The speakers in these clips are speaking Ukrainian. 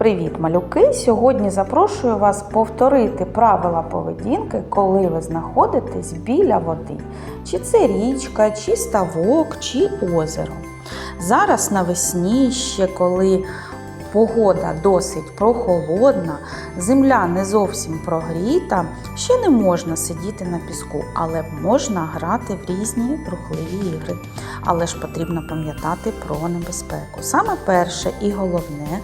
Привіт, малюки! Сьогодні запрошую вас повторити правила поведінки, коли ви знаходитесь біля води. Чи це річка, чи ставок, чи озеро. Зараз навесні, ще коли погода досить прохолодна, земля не зовсім прогріта, ще не можна сидіти на піску, але можна грати в різні рухливі ігри. Але ж потрібно пам'ятати про небезпеку. Саме перше і головне,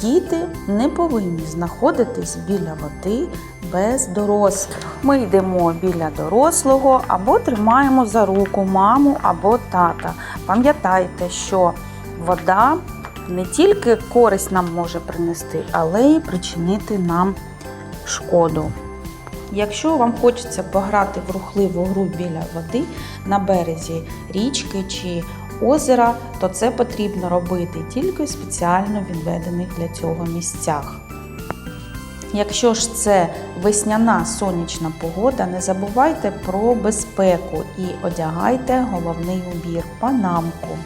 діти не повинні знаходитись біля води без дорослих. Ми йдемо біля дорослого або тримаємо за руку маму або тата. Пам'ятайте, що вода не тільки користь нам може принести, але й причинити нам шкоду. Якщо вам хочеться пограти в рухливу гру біля води на березі річки чи озера, то це потрібно робити тільки в спеціально відведених для цього місцях. Якщо ж це весняна сонячна погода, не забувайте про безпеку і одягайте головний убір панамку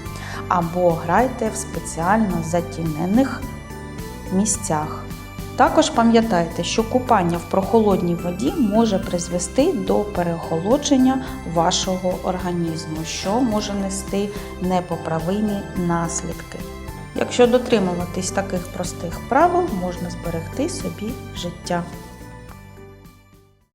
або грайте в спеціально затінених місцях. Також пам'ятайте, що купання в прохолодній воді може призвести до переохолодження вашого організму, що може нести непоправимі наслідки. Якщо дотримуватись таких простих правил, можна зберегти собі життя.